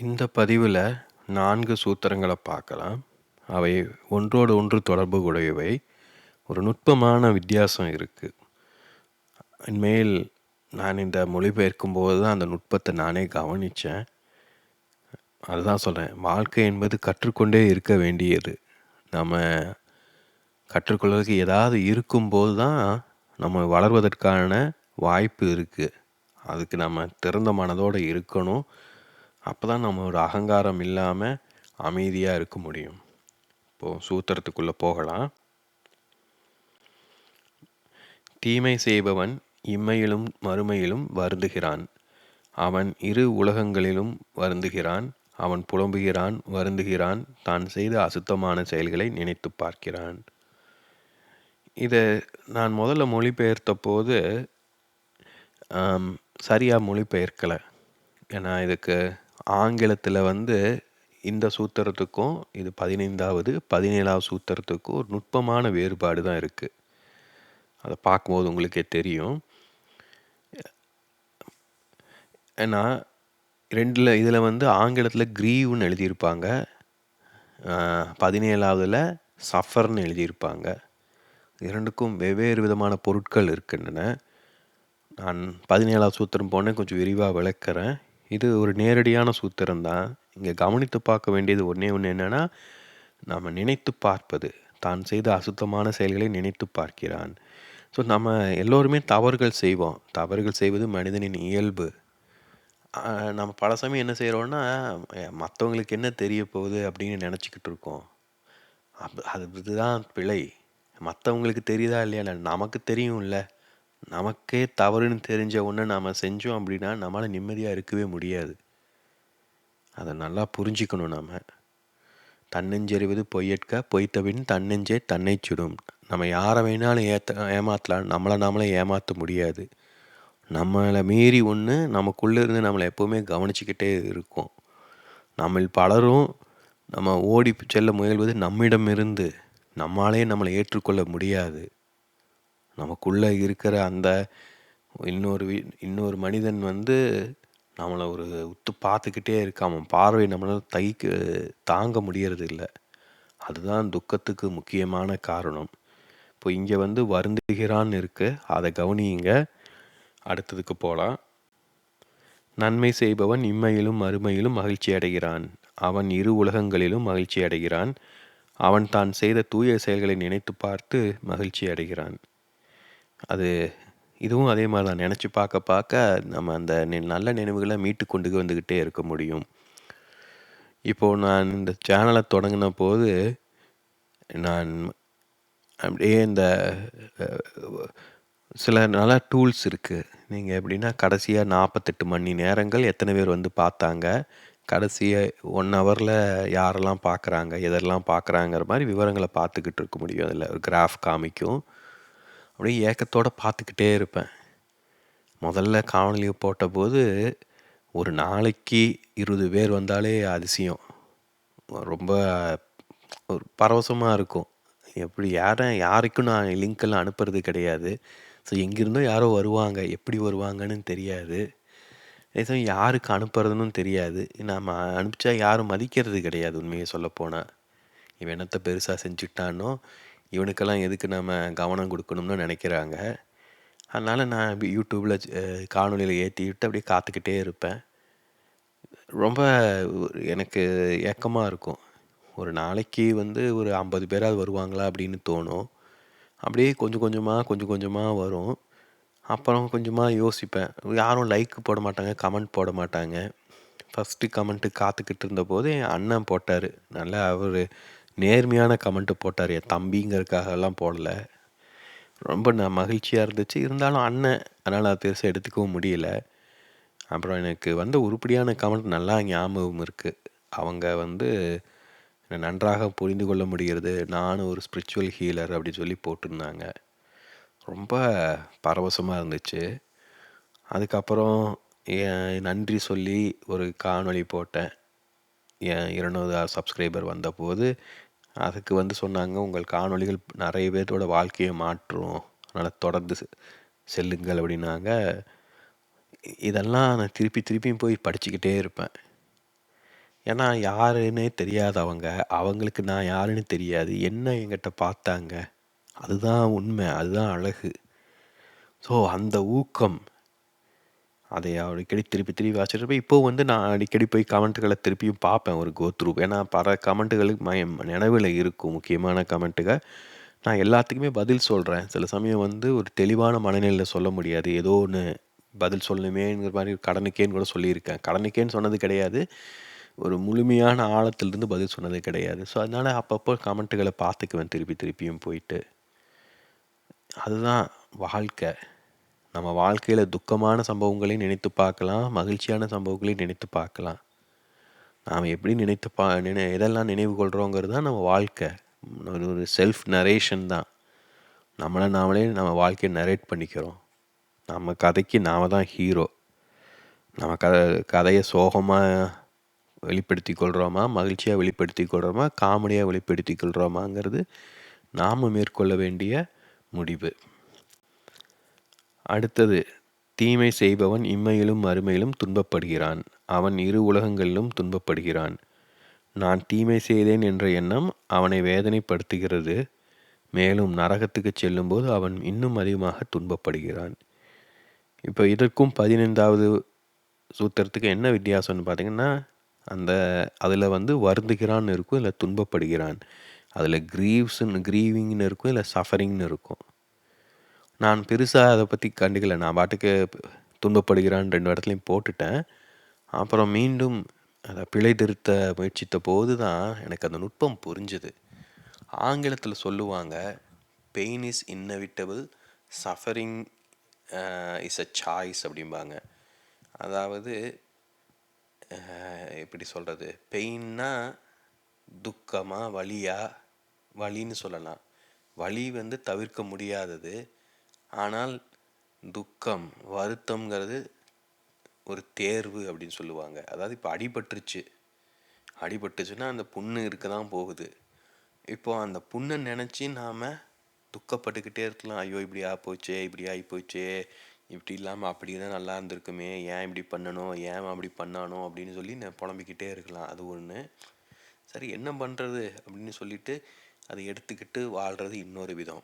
இந்த பதிவில் நான்கு சூத்திரங்களை பார்க்கலாம். அவை ஒன்றோடு ஒன்று தொடர்பு உடையவை ஒரு நுட்பமான வித்தியாசம் இருக்குது இனிமேல் நான் இந்த மொழிபெயர்க்கும் போது தான் அந்த நுட்பத்தை நானே கவனித்தேன் அதுதான் சொல்கிறேன் வாழ்க்கை என்பது கற்றுக்கொண்டே இருக்க வேண்டியது. நம்ம கற்றுக்கொள்வதற்கு ஏதாவது இருக்கும்போது தான் நம்ம வளர்வதற்கான வாய்ப்பு இருக்குது அதுக்கு நம்ம திறந்த மனதோடு இருக்கணும். அப்போ தான் நம்மளோட அகங்காரம் இல்லாமல் அமைதியாக இருக்க முடியும். இப்போது சூத்திரத்துக்குள்ளே போகலாம். தீமை செய்பவன் இம்மையிலும் மறுமையிலும் வருந்துகிறான். அவன் இரு உலகங்களிலும் வருந்துகிறான். அவன் புலம்புகிறான் வருந்துகிறான். தான் செய்த அசுத்தமான செயல்களை நினைத்து பார்க்கிறான். இதை நான் முதல்ல மொழிபெயர்த்த போது சரியாக மொழிபெயர்க்கலை. ஏன்னா இதுக்கு ஆங்கிலத்தில் வந்து இந்த சூத்திரத்துக்கும் இது பதினைந்தாவது பதினேழாவது சூத்திரத்துக்கும் ஒரு நுட்பமான வேறுபாடு தான் இருக்குது அதை பார்க்கும்போது உங்களுக்கே தெரியும். ஏன்னா ரெண்டில் இதில் வந்து ஆங்கிலத்தில் க்ரீவ்னு எழுதியிருப்பாங்க. பதினேழாவதில் சஃபர்னு எழுதியிருப்பாங்க. இரண்டுக்கும் வெவ்வேறு விதமான பொருட்கள் இருக்கின்றன. நான் பதினேழாவது சூத்திரம் போனேன் கொஞ்சம் விரிவாக விளக்குறேன். இது ஒரு நேரடியான சூத்திரம் தான் இங்கே கவனித்து பார்க்க வேண்டியது ஒன்றே ஒன்று என்னென்னா நம்ம நினைத்து பார்ப்பது. தான் செய்த அசுத்தமான செயல்களை நினைத்து பார்க்கிறான். ஸோ நம்ம எல்லோருமே தவறுகள் செய்வோம். தவறுகள் செய்வது மனிதனின் இயல்பு. நம்ம பல சமயம் என்ன செய்கிறோன்னா மற்றவங்களுக்கு என்ன தெரிய போகுது அப்படின்னு நினச்சிக்கிட்டு இருக்கோம். அப் அது இதுதான் பிழை. மற்றவங்களுக்கு தெரியுதா இல்லையா? நமக்கு தெரியும்ல. நமக்கே தவறுன்னு தெரிஞ்ச ஒன்று நாம் செஞ்சோம் அப்படின்னா நம்மளால் நிம்மதியாக இருக்கவே முடியாது. அதை நல்லா புரிஞ்சிக்கணும் நாம். தன்னெஞ்செறிவது பொய்யற்க பொய்த்தவின் தன்னெஞ்சே தன்னை சுடும். நம்ம யாரை வேணாலும் ஏத்த ஏமாற்றலாம் நம்மளை நாமளே ஏமாற்ற முடியாது. நம்மளை மீறி ஒன்று நமக்குள்ளே இருந்து நம்மளை எப்போவுமே கவனிச்சிக்கிட்டே இருக்கும். நம்மில் பலரும் நம்ம ஓடி செல்ல முயல்வது நம்மிடமிருந்து. நம்மளாலே நம்மளை ஏற்றுக்கொள்ள முடியாது. நமக்குள்ளே இருக்கிற அந்த இன்னொரு இன்னொரு மனிதன் வந்து நம்மளை ஒரு உத்து பார்த்துக்கிட்டே இருக்காம பார்வை நம்மளால் தைக்க தாங்க முடியறது இல்லை அதுதான் துக்கத்துக்கு முக்கியமான காரணம். இப்போ இங்கே வந்து வருந்துகிறான்னு இருக்குது அதை கவனியுங்க. அடுத்ததுக்கு போகலாம் நன்மை செய்பவன் இம்மையிலும் மறுமையிலும் மகிழ்ச்சி அடைகிறான். அவன் இரு உலகங்களிலும் மகிழ்ச்சி அடைகிறான். அவன் தான் செய்த தூய செயல்களை நினைத்து பார்த்து மகிழ்ச்சி அடைகிறான். அது இதுவும் அதே மாதிரி தான். நினச்சி பார்க்க பார்க்க நம்ம அந்த நல்ல நினைவுகளை மீட்டு கொண்டு வந்துக்கிட்டே இருக்க முடியும். இப்போது நான் இந்த சேனலை தொடங்கின போது நான் அப்படியே இந்த சில நல்ல டூல்ஸ் இருக்குது நீங்கள் எப்படின்னா கடைசியாக நாற்பத்தெட்டு மணி நேரங்கள் எத்தனை பேர் வந்து பார்த்தாங்க. கடைசியாக ஒன் ஹவரில் யாரெல்லாம் பார்க்குறாங்க எதெல்லாம் பார்க்குறாங்கிற மாதிரி விவரங்களை பார்த்துக்கிட்டு இருக்க முடியும். அதில் ஒரு கிராஃப் காமிக்கும். அப்படியே ஏக்கத்தோடு பார்த்துக்கிட்டே இருப்பேன். முதல்ல காணொலி போட்டபோது ஒரு நாளைக்கு இருபது பேர் வந்தாலே அதிசயம். ரொம்ப ஒரு பரவசமாக இருக்கும். எப்படி யாரை யாருக்கும் நான் லிங்க்கெல்லாம் அனுப்புறது கிடையாது. ஸோ எங்கேருந்தோ யாரோ வருவாங்க. எப்படி வருவாங்கன்னு தெரியாது. அதே யாருக்கு அனுப்புறதுன்னு தெரியாது. நம்ம அனுப்பிச்சா யாரும் மதிக்கிறது கிடையாது உண்மையை சொல்லப்போனால் இவன் என்னத்தை பெருசாக செஞ்சுட்டானோ இவனுக்கெல்லாம் எதுக்கு நம்ம கவனம் கொடுக்கணும்னு நினைக்கிறாங்க. அதனால் நான் யூடியூப்பில் காணொலியில் ஏற்றி விட்டு அப்படியே காத்துக்கிட்டே இருப்பேன். ரொம்ப எனக்கு ஏக்கமாக இருக்கும். ஒரு நாளைக்கு வந்து ஒரு ஐம்பது பேராவது வருவாங்களா அப்படின்னு தோணும். அப்படியே கொஞ்சம் கொஞ்சமாக கொஞ்சம் கொஞ்சமாக வரும். அப்புறம் கொஞ்சமாக யோசிப்பேன். யாரும் லைக் போட மாட்டாங்க கமெண்ட் போட மாட்டாங்க. ஃபஸ்ட்டு கமெண்ட்டு காத்துக்கிட்டு இருந்தபோது என் அண்ணன் போட்டார். நல்லா அவர் நேர்மையான கமெண்ட்டு போட்டார் என் தம்பிங்கிறதுக்காகலாம் போடல. ரொம்ப நான் மகிழ்ச்சியாக இருந்துச்சு. இருந்தாலும் அண்ணன் அதனால் நான் பெருசாக எடுத்துக்கவும் முடியல. அப்புறம் எனக்கு வந்த உருப்படியான கமெண்ட் நல்லா ஞாபகம் இருக்குது அவங்க வந்து நன்றாக புரிந்து கொள்ள முடிகிறது. நானும் ஒரு ஸ்பிரிச்சுவல் ஹீலர் அப்படின்னு சொல்லி போட்டிருந்தாங்க. ரொம்ப பரவசமாக இருந்துச்சு. அதுக்கப்புறம் நன்றி சொல்லி ஒரு காணொளி போட்டேன். என் இருநூறு சப்ஸ்கிரைபர் வந்தபோது அதுக்கு வந்து சொன்னாங்க உங்கள் காணொளிகள் நிறைய பேர்த்தோட வாழ்க்கையை மாற்றும் அதனால் தொடர்ந்து செல்லுங்கள் அப்படின்னாங்க இதெல்லாம் நான் திருப்பி திருப்பியும் போய் படிச்சுக்கிட்டே இருப்பேன் ஏன்னா யாருன்னே தெரியாதவங்க. அவங்களுக்கு நான் யாருன்னு தெரியாது. என்ன என்கிட்ட பார்த்தாங்க? அதுதான் உண்மை. அதுதான் அழகு. ஸோ அந்த ஊக்கம் அதை அடிக்கடி திருப்பி திருப்பி வாசிச்சிருப்பேன். இப்போ வந்து நான் அடிக்கடி போய் கமெண்ட்டுகளை திருப்பியும் பார்ப்பேன் ஒரு கோ த்ரூ. ஏன்னா பல கமெண்ட்டுகளுக்கு மய நினைவில் இருக்கும் முக்கியமான கமெண்ட்டுகள். நான் எல்லாத்துக்குமே பதில் சொல்கிறேன். சில சமயம் வந்து ஒரு தெளிவான மனநிலையில் சொல்ல முடியாது. ஏதோ ஒன்று பதில் சொல்லணுமேங்கிற மாதிரி கடனுக்கேன்னு கூட சொல்லியிருக்கேன். கடனுக்கேன்னு சொன்னது கிடையாது. ஒரு முழுமையான ஆழத்திலிருந்து பதில் சொன்னது கிடையாது. ஸோ அதனால் அப்பப்போ கமெண்ட்டுகளை பார்த்துக்குவேன் திருப்பி திருப்பியும் போயிட்டு. அதுதான் வாழ்க்கை. நம்ம வாழ்க்கையில் துக்கமான சம்பவங்களையும் நினைத்து பார்க்கலாம். மகிழ்ச்சியான சம்பவங்களையும் நினைத்து பார்க்கலாம். நாம் எப்படி நினைத்து பா நினை எதெல்லாம் நினைவு கொள்கிறோங்கிறது தான் நம்ம வாழ்க்கை. ஒரு செல்ஃப் நரேஷன் தான். நம்மளை நாமளே நம்ம வாழ்க்கையை நரேட் பண்ணிக்கிறோம். நம்ம கதைக்கு நாம தான் ஹீரோ. நம்ம க கதையை சோகமாக வெளிப்படுத்தி கொள்கிறோமா மகிழ்ச்சியாக வெளிப்படுத்தி கொள்கிறோமா காமெடியாக வெளிப்படுத்தி கொள்கிறோமாங்கிறது நாம் மேற்கொள்ள வேண்டிய முடிவு அடுத்தது தீமை செய்பவன் இம்மையிலும் அருமையிலும் துன்பப்படுகிறான். அவன் இரு உலகங்களிலும் துன்பப்படுகிறான். நான் தீமை செய்தேன் என்ற எண்ணம் அவனை வேதனைப்படுத்துகிறது. மேலும் நரகத்துக்கு செல்லும்போது அவன் இன்னும் அதிகமாக துன்பப்படுகிறான். இப்போ இதற்கும் பதினைந்தாவது சூத்திரத்துக்கு என்ன வித்தியாசம்னு பார்த்தீங்கன்னா அந்த அதில் வந்து வருந்துகிறான்னு இருக்கும் இல்லை துன்பப்படுகிறான். அதில் க்ரீவ்ஸ்ன்னு க்ரீவிங்னு இருக்கும் இல்லை சஃபரிங்னு இருக்கும். நான் பெருசாக அதை பற்றி கண்டுக்கலை. நான் பாட்டுக்கு துன்பப்படுகிறான் ரெண்டு இடத்துலையும் போட்டுட்டேன். அப்புறம் மீண்டும் அதை பிழை திருத்த முயற்சித்த போது தான் எனக்கு அந்த நுட்பம் புரிஞ்சுது. ஆங்கிலத்தில் சொல்லுவாங்க pain is inevitable suffering is a choice அப்படிம்பாங்க. அதாவது uh, எப்படி சொல்கிறது பெயின்னா துக்கமாக வழியாக வலின்னு சொல்லலாம். வலி வந்து தவிர்க்க முடியாதது. ஆனால் துக்கம் வருத்தம்ங்கிறது ஒரு தேர்வு அப்படின்னு சொல்லுவாங்க. அதாவது இப்போ அடிபட்டுருச்சு. அடிபட்டுச்சுன்னா அந்த புண்ணு இருக்க தான் போகுது. இப்போ அந்த புண்ணை நினச்சி நாம் துக்கப்பட்டுக்கிட்டே இருக்கலாம். ஐயோ இப்படி ஆ இப்படி ஆகிப்போச்சே இப்படி இல்லாமல் அப்படி தான் நல்லா இருந்திருக்குமே. ஏன் இப்படி பண்ணணும்? ஏன் அப்படி பண்ணானோ? அப்படின்னு சொல்லி நான் புலம்பிக்கிட்டே இருக்கலாம். அது ஒன்று சரி என்ன பண்ணுறது அப்படின்னு சொல்லிட்டு அதை எடுத்துக்கிட்டு வாழ்கிறது இன்னொரு விதம்.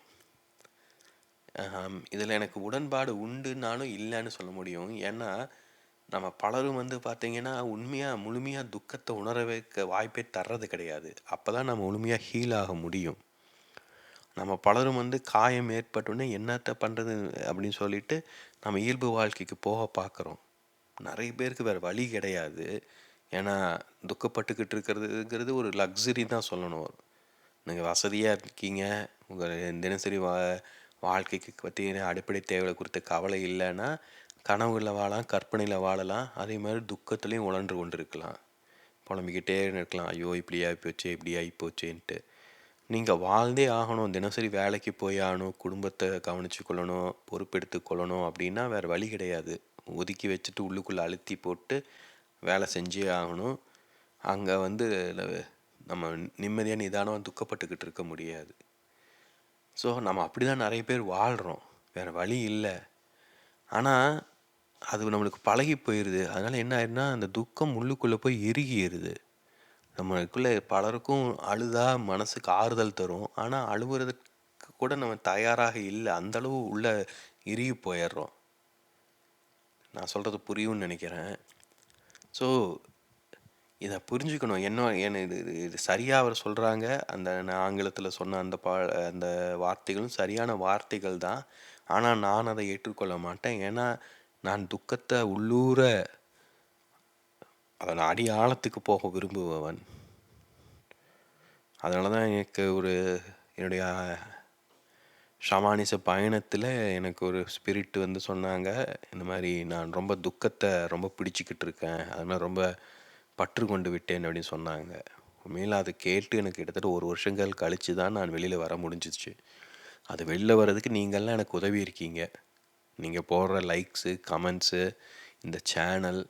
இதில் எனக்கு உடன்பாடு உண்டுனாலும் இல்லைன்னு சொல்ல முடியும். ஏன்னா நம்ம பலரும் வந்து பார்த்தீங்கன்னா உண்மையாக முழுமையாக துக்கத்தை உணர வைக்க வாய்ப்பே தர்றது கிடையாது. அப்போ தான் நம்ம முழுமையாக ஹீல் ஆக முடியும். நம்ம பலரும் வந்து காயம் ஏற்பட்டோன்னே என்னத்த பண்ணுறது அப்படின்னு சொல்லிட்டு நம்ம இயல்பு வாழ்க்கைக்கு போக பார்க்குறோம். நிறைய பேருக்கு வேறு வழி கிடையாது. ஏன்னா துக்கப்பட்டுக்கிட்டு இருக்கிறதுங்கிறது ஒரு லக்ஸரி தான் சொல்லணும். நீங்கள் வசதியாக இருக்கீங்க. உங்கள் தினசரி வா வாழ்க்கைக்கு பற்றி அடிப்படை தேவைகளை குறித்த கவலை இல்லைன்னா கனவுகளில் வாழலாம் கற்பனையில் வாழலாம் அதே மாதிரி துக்கத்துலேயும் உழன்று கொண்டு இருக்கலாம் புலம்பிக்கிட்டே இருக்கலாம். ஐயோ இப்படி ஆகிப்போச்சு போச்சு இப்படி ஆகிப்போச்சேன்ட்டு நீங்கள் வாழ்ந்தே ஆகணும். தினசரி வேலைக்கு போய் ஆகணும். குடும்பத்தை கவனித்து கொள்ளணும் பொறுப்பெடுத்து கொள்ளணும் அப்படின்னா வேறு வழி கிடையாது. ஒதுக்கி வச்சுட்டு உள்ளுக்குள்ளே அழுத்தி போட்டு வேலை செஞ்சே ஆகணும். அங்கே வந்து நம்ம நிம்மதியாக நிதானம் துக்கப்பட்டுக்கிட்டு இருக்க முடியாது. ஸோ நம்ம அப்படி தான் நிறைய பேர் வாழ்கிறோம் வேறு வழி இல்லை. ஆனால் அது நம்மளுக்கு பழகி போயிடுது அதனால் என்ன ஆயிடுனா அந்த துக்கம் உள்ளுக்குள்ளே போய் எருகிடுது நம்மளுக்குள்ளே பலருக்கும் அழுதா மனசுக்கு ஆறுதல் தரும். ஆனால் அழுகுறதுக்கு கூட நம்ம தயாராக இல்லை. அந்தளவு உள்ளே இறுகி போயிடுறோம். நான் சொல்கிறது புரியும்னு நினைக்கிறேன். ஸோ இதை புரிஞ்சுக்கணும். என்ன என்ன இது இது சரியாக அவர் சொல்கிறாங்க அந்த நான் ஆங்கிலத்தில் சொன்ன அந்த பா அந்த வார்த்தைகளும் சரியான வார்த்தைகள் தான். ஆனால் நான் அதை ஏற்றுக்கொள்ள மாட்டேன். ஏன்னா நான் துக்கத்தை உள்ளூர அதன் அடி ஆழத்துக்கு போக விரும்புபவன். அதனால தான் எனக்கு ஒரு என்னுடைய ஷமானிச பயணத்தில் எனக்கு ஒரு ஸ்பிரிட் வந்து சொன்னாங்க. இந்த மாதிரி நான் ரொம்ப துக்கத்தை ரொம்ப பிடிச்சிக்கிட்டு இருக்கேன். அதனால் ரொம்ப பற்று கொண்டு விட்டேன் அப்படின்னு சொன்னாங்க. உண்மையில் அதை கேட்டு எனக்கு கிட்டத்தட்ட ஒரு வருஷங்கள் கழித்து தான் நான் வெளியில் வர முடிஞ்சிச்சு. அது வெளில வர்றதுக்கு நீங்கள்லாம் எனக்கு உதவி இருக்கீங்க. நீங்கள் போடுற லைக்ஸு கமெண்ட்ஸு இந்த சேனல்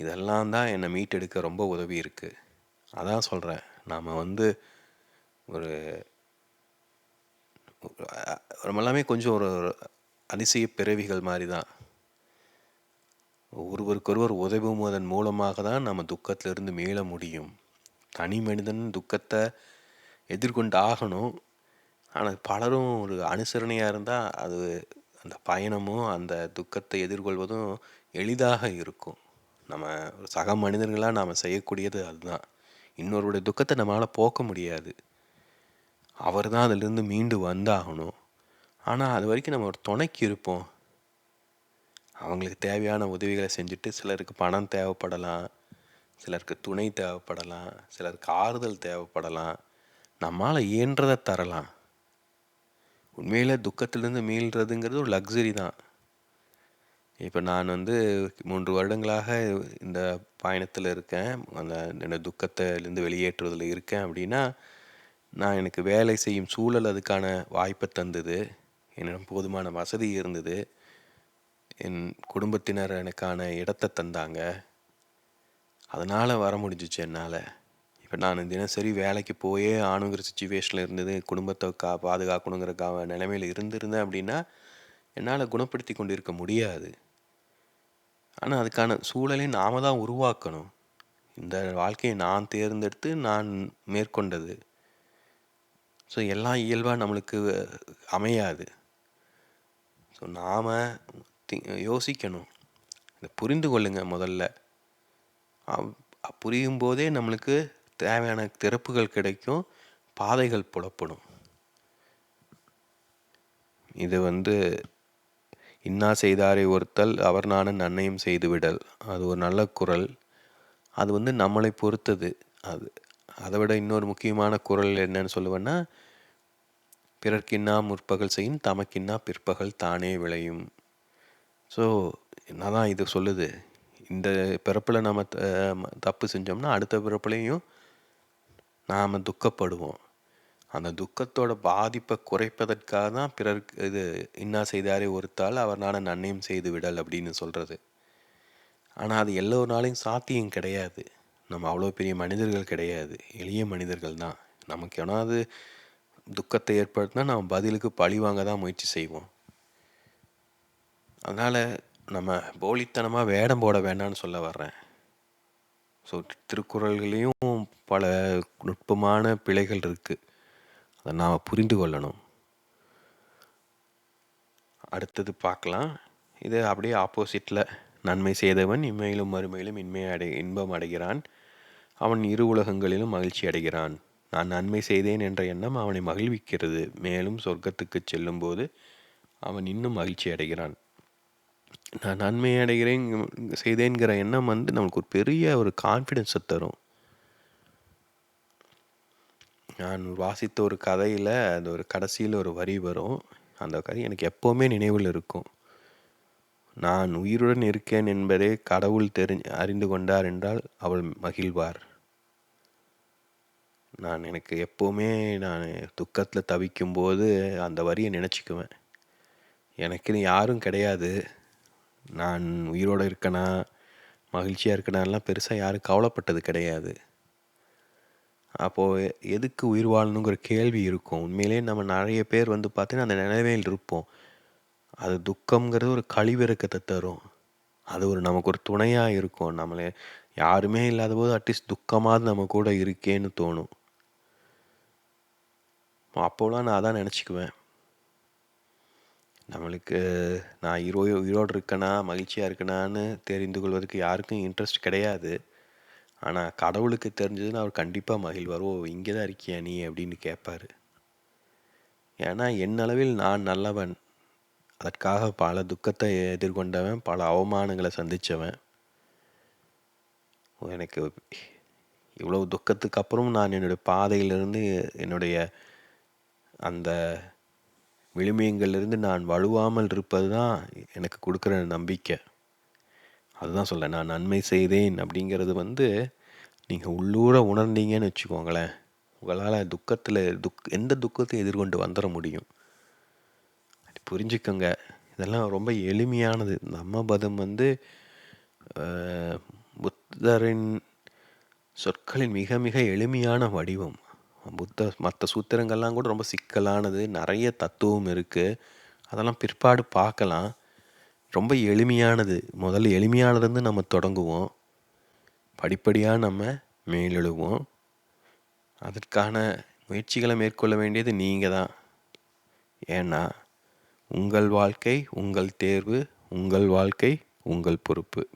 இதெல்லாம் தான் என்னை மீட்டெடுக்க ரொம்ப உதவி இருக்குது அதான் சொல்கிறேன் நாம் வந்து ஒரு நம்ம எல்லாமே கொஞ்சம் ஒரு அதிசய பிறவிகள் மாதிரி தான். ஒருவருக்கொருவர் உதவுவதன் மூலமாக தான் நம்ம துக்கத்திலிருந்து மீள முடியும். தனி மனிதன் துக்கத்தை எதிர்கொண்டு ஆகணும் ஆனால் பலரும் ஒரு அனுசரணையாக இருந்தால் அது அந்த பயணமும் அந்த துக்கத்தை எதிர்கொள்வதும் எளிதாக இருக்கும். நம்ம ஒரு சக மனிதர்களாக நாம் செய்யக்கூடியது அதுதான். இன்னொருடைய துக்கத்தை நம்மளால் போக்க முடியாது. அவர் தான் அதிலிருந்து மீண்டு வந்தாகணும். ஆனால் அது வரைக்கும் நம்ம ஒரு துணைக்கு இருப்போம். அவங்களுக்கு தேவையான உதவிகளை செஞ்சுட்டு சிலருக்கு பணம் தேவைப்படலாம் சிலருக்கு துணை தேவைப்படலாம் சிலருக்கு ஆறுதல் தேவைப்படலாம். நம்மால் இயன்றதை தரலாம். உண்மையில் துக்கத்திலேருந்து மீள்றதுங்கிறது ஒரு லக்ஸரி தான். இப்போ நான் வந்து மூன்று வருடங்களாக இந்த பயணத்தில் இருக்கேன். அந்த என்னோட துக்கத்திலேருந்து வெளியேற்றுவதில் இருக்கேன் அப்படின்னா நான் எனக்கு வேலை செய்யும் சூழல் அதுக்கான வாய்ப்பை தந்தது. என்னிடம் போதுமான வசதி இருந்தது. என் குடும்பத்தினர் எனக்கான இடத்த தந்தாங்க. அதனால் வர முடிஞ்சிச்சு என்னால். இப்போ நான் தினசரி வேலைக்கு போயே ஆணுங்கிற சுச்சுவேஷனில் இருந்தது. குடும்பத்தை கா பாதுகாக்கணுங்கிற கா நிலைமையில் இருந்திருந்தேன் அப்படின்னா என்னால் குணப்படுத்தி கொண்டு இருக்க முடியாது. ஆனால் அதுக்கான சூழலை நாம் தான் உருவாக்கணும். இந்த வாழ்க்கையை நான் தேர்ந்தெடுத்து நான் மேற்கொண்டது. ஸோ எல்லாம் இயல்பாக நம்மளுக்கு அமையாது. ஸோ நாம் தி யோசிக்கணும். இதை புரிந்து கொள்ளுங்கள் முதல்ல. புரியும் போதே நம்மளுக்கு தேவையான திறப்புகள் கிடைக்கும் பாதைகள் புலப்படும். இது வந்து இன்னா செய்தாரை ஒருத்தல் அவர் நானும் நன்னையும் செய்துவிடல். அது ஒரு நல்ல குரல். அது வந்து நம்மளை பொறுத்தது. அது அதை விட இன்னொரு முக்கியமான குரல் என்னன்னு சொல்லுவேன்னா பிறர்க்கின்னா முற்பகல் செய்யும் தமக்கின்னா பிற்பகல் தானே விளையும். ஸோ என்னதான் இது சொல்லுது? இந்த பிறப்பில் நம்ம தப்பு செஞ்சோம்னா அடுத்த பிறப்புலையும் நாம் துக்கப்படுவோம். அந்த துக்கத்தோட பாதிப்பை குறைப்பதற்காக தான் பிறருக்கு இது இன்னா செய்தாரே ஒருத்தால் அவர் நான் நன்மையும் செய்து விடல் அப்படின்னு சொல்கிறது ஆனால் அது எல்லோருனாலையும் சாத்தியம் கிடையாது. நம்ம அவ்வளோ பெரிய மனிதர்கள் கிடையாது. எளிய மனிதர்கள் தான். நமக்கு ஏன்னாவது துக்கத்தை ஏற்படுத்தினா நம்ம பதிலுக்கு பழி வாங்க தான் முயற்சி செய்வோம். அதனால் நம்ம போலித்தனமாக வேடம் போட வேண்டாம்னு சொல்ல வர்றேன். ஸோ திருக்குறள்களையும் பல நுட்பமான பிழைகள் இருக்குது அதை நாம் புரிந்து கொள்ளணும். அடுத்தது பார்க்கலாம். இது அப்படியே ஆப்போசிட்டில் நன்மை செய்தவன் இம்மையிலும் மறுமையிலும் இன்மை அடை இன்பம் அடைகிறான். அவன் இரு உலகங்களிலும் மகிழ்ச்சி அடைகிறான். நான் நன்மை செய்தேன் என்ற எண்ணம் அவனை மகிழ்விக்கிறது. மேலும் சொர்க்கத்துக்கு செல்லும்போது அவன் இன்னும் மகிழ்ச்சி அடைகிறான். நான் நன்மை அடைகிறேன் செய்தேங்கிற எண்ணம் வந்து நம்மளுக்கு ஒரு பெரிய ஒரு கான்ஃபிடென்ஸை தரும். நான் வாசித்த ஒரு கதையில் அது ஒரு கடைசியில் ஒரு வரி வரும். அந்த கதை எனக்கு எப்போவுமே நினைவில் இருக்கும். நான் உயிருடன் இருக்கேன் என்பதே கடவுள் தெரி அறிந்து கொண்டார் என்றால் அவள் மகிழ்வார். நான் எனக்கு எப்போவுமே நான் துக்கத்தில் தவிக்கும்போது அந்த வரியை நினச்சிக்குவேன். எனக்குன்னு யாரும் கிடையாது. நான் உயிரோடு இருக்கேனா? மகிழ்ச்சியாக இருக்கனாலாம் பெருசாக யாரும் கவலைப்பட்டது கிடையாது. அப்போது எதுக்கு உயிர் வாழணுங்கிற கேள்வி இருக்கும். உண்மையிலே நம்ம நிறைய பேர் வந்து பார்த்தீங்கன்னா அந்த நிலைமையில் இருப்போம். அது துக்கம்ங்கிறது ஒரு கழிவிறக்கத்தை தரும். அது ஒரு நமக்கு ஒரு துணையாக இருக்கும். நம்மளே யாருமே இல்லாத போது அட்லீஸ்ட் துக்கமாக நம்ம கூட இருக்கேன்னு தோணும். அப்போலாம் நான் அதான் நினச்சிக்குவேன். நம்மளுக்கு நான் ஹீரோ உயிரோடு இருக்கேனா மகிழ்ச்சியாக இருக்கணான்னு தெரிந்து கொள்வதற்கு யாருக்கும் இன்ட்ரெஸ்ட் கிடையாது. ஆனால் கடவுளுக்கு தெரிஞ்சதுன்னு அவர் கண்டிப்பாக மகிழ்வார். ஓ இங்கே தான் இருக்கியா நீ? அப்படின்னு கேட்பார். ஏன்னா என் அளவில் நான் நல்லவன். அதற்காக பல துக்கத்தை எதிர்கொண்டவன் பல அவமானங்களை சந்தித்தவன் எனக்கு இவ்வளவு துக்கத்துக்கு அப்புறம் நான் என்னுடைய பாதையிலிருந்து என்னுடைய அந்த விழுமியங்கள்லேருந்து நான் வலுவாமல் இருப்பது தான் எனக்கு கொடுக்குற நம்பிக்கை. அதுதான் சொல்ல நான் நன்மை செய்தேன் அப்படிங்கிறது வந்து நீங்கள் உள்ளூர உணர்ந்தீங்கன்னு வச்சுக்கோங்களேன். உங்களால் துக்கத்தில் துக் எந்த துக்கத்தையும் எதிர்கொண்டு வந்துட முடியும். புரிஞ்சுக்கோங்க. இதெல்லாம் ரொம்ப எளிமையானது. நம்ம பதம் வந்து புத்தரின் சொற்களின் மிக மிக எளிமையான வடிவம். புத்த மற்ற சூத்திரங்கள்லாம் கூட ரொம்ப சிக்கலானது. நிறைய தத்துவம் இருக்குது அதெல்லாம் பிற்பாடு பார்க்கலாம். ரொம்ப எளிமையானது. முதல்ல எளிமையானதுலேருந்து நம்ம தொடங்குவோம். படிப்படியாக நம்ம மேலெழுவோம். அதற்கான முயற்சிகளை மேற்கொள்ள வேண்டியது நீங்கள் தான். ஏன்னா உங்கள் வாழ்க்கை உங்கள் தேர்வு உங்கள் வாழ்க்கை உங்கள் பொறுப்பு.